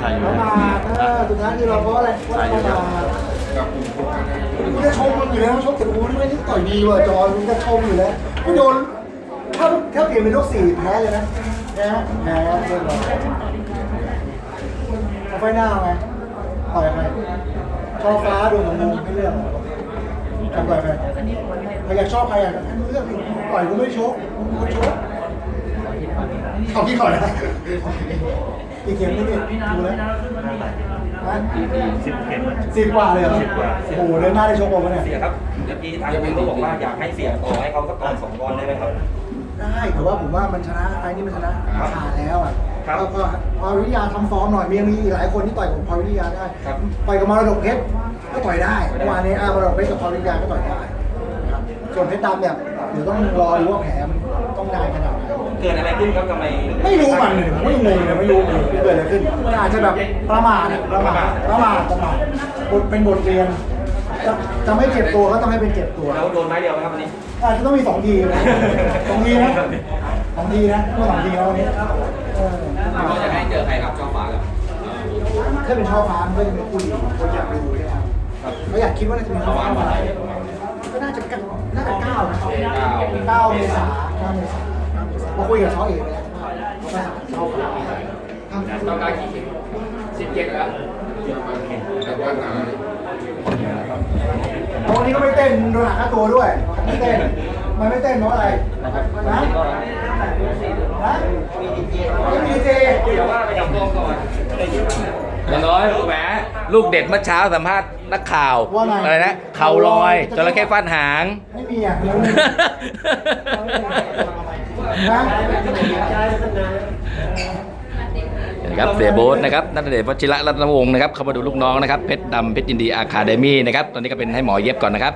ถ่ายอยู่แล้วมาเออสุดท้ายคือเราเพราะอะไรเพราะเรามากูจะชมมันอยู่แล้วชกแต่กูนี่ม่ได้ต่อยดีว่ะจอมึงจะชมอยู่แล้วกูโดนถ้าถ้าเปลี่ยนเป็นลูกสี่แพ้เลยนะแพ้แพ้เรียบร้อยเอาไฟหน้าไงต่อยใครชอบฟ้าดูของมึงไม่เลือกจะต่อยใครใครอยากชอบใครอยากให้มึงเลือกต่อยกูไม่ชกกูไม่ชก เอาพี่ก่อนนะอีกเกมนี่ดิดูแล้วนะสิบเกมมันสิบกว่าเลยเหรอสิบกว่าโอ้โหเดินหน้าได้ชกผมเนี่ยเสียครับเมื่อกี้ทางคุณก็บอกว่าอยากให้เสียต่อให้เขาสักกองสองกองได้ไหมครับ ได้แต่ว่าผมว่ามันชนะไฟล์นี้มันชนะขาดแล้วอะครับแล้วก็พอวิทยาทำฟอร์มหน่อยมียังมีอีกหลายคนที่ต่อยกับพอวิทยาได้ครับต่อยกับมรดกเพชรก็ต่อยได้เมื่อวานนี้อ่ามรดกเพชรกับพอวิทยาก็ต่อยได้นะครับส่วนเพชรดำเนี่ย เดี๋ยวต้องรอดูว่าแผลมันต้องนานขนาดไหนเกิดอะไรขึ้นครับทำไมไม่รู้มันเลยผมไม่งงเลยไม่รู้เลยเกิดอะไรขึ้นมันอาจจะแบบประมาทอะประมาทประมาทประมาทบทเป็นบทเรียนจะจะไม่เจ็บตัวก็ต้องให้เป็นเจ็บตัวแล้วโดนไม้เดียวไหมครับวันนี้อาจจะต้องมีสองทีนะสองทีนะสองทีนะต้องสองทีแล้ววันนี้เออก็จะให้เจอใครครับช่องฟ้าครับถ้าเป็นช่อฟ้ามันก็จะเป็นคู่ดีคนอยากดูใช่ไหมครับไม่อยากคิดว่าน่าจะเป็นช่อฟ้าอะไรก็น่าจะเก้าน่าจะ เก้านะเก้าเมษาเก้าเมษาเก้าเมษามาคุยกับช่อเอกไปแล้วว่าช่อฟ้าทำต้องการกี่เข็มสิบเจ็ดแล้ววันนี้ก็ไม่เต้นโดนหักค่าตัวด้วยไม่เต้นมันไม่เต้นเพราะอะไรนะนะไม่มีเจเดี๋ยวว่าไปจับตัวก่อน อย่างน้อยแหมลูกเด็ดเมื่อเช้าสัมภาษณ์นักข่าวว่าไง อะไรนะเข่าลอยจระเข้ฟาดหาง ไม่มีอะไม่มีนะนะครับเสียโบ๊ทนะครับนัทเดชวชิระรัตนวงศ์นะครับเข้ามาดูลูกน้องนะครับเพชรดำเพชรยินดีอาคาเดมี่นะครับตอนนี้ก็เป็นให้หมอเย็บก่อนนะครับ